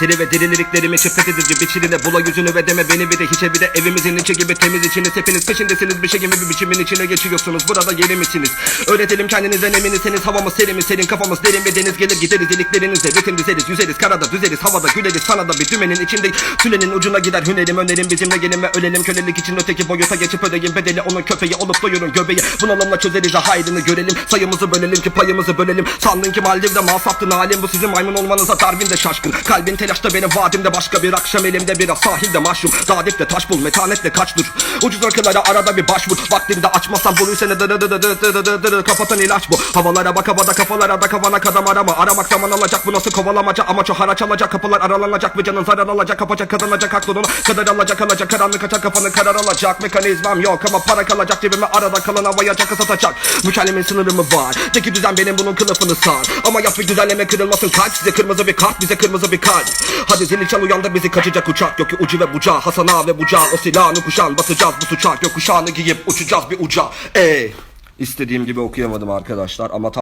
Diri ve diri liriklerimi içi fethedici biçirine Bula yüzünü ve deme beni bir de hiçe bir de evimizin içi gibi temiz içiniz Hepiniz peşindesiniz bir şey gibi bir biçimin içine geçiyorsunuz Burada yeni misiniz? Öğretelim kendinizden eminisiniz Havamız serimiz serin kafamız derin bir deniz gelir gideriz iliklerinize Ritim dizeriz yüzeriz karada düzeriz havada güleriz Sana da bir dümenin içinde tülenin ucuna gider Hünerim önerim bizimle gelin ve ölelim Kölelik için öteki boyuta geçip ödeyin bedeli Onun köpeği olup doyurun göbeği Bunalımla çözeriz ha hayrını görelim Sayımızı bölelim ki payımızı bölelim Sandın ki Maldiv'de mal halim Bu sizin maymun olmanıza Darwin de şaşkın Kalbin telaşta benim vadimde başka bir akşam Elimde biraz sahilde mahşum Dağ dipte taş bul metanetle kaç dur Ucuz rakılara arada bir başvur Vaktinde açmazsan bulur seni ısırır kapatan ilaç bu. Havalara bak havada kafalara da kavana kadam arama. Aramak zaman alacak bu nasıl kovalamaca? Amaç o haraç alacak kapılar aralanacak Ve canın zarar alacak. Kapacak kazanacak aklını Kadar alacak alacak karanlık açar kafanı karar alacak. Mekanizmam yok ama para kalacak cebime arada kalan havaya çakı satacak Mükemmelin sınırı mı var? Çeki düzen benim bunun kılıfını sar. Ama yap bir güzelleme kırılmasın kalp. Size kırmızı bir kart bize kırmızı bir kalp. Hadi zili çal uyandır bizi kaçacak uçak. Yok ki ucu ve bucağı Hasan ağa ve bucağı. O silahını kuşan basacağız bu suçak. Yok kuşağını giyip uçacağız bir uca Ey! İstediğim gibi okuyamadım arkadaşlar ama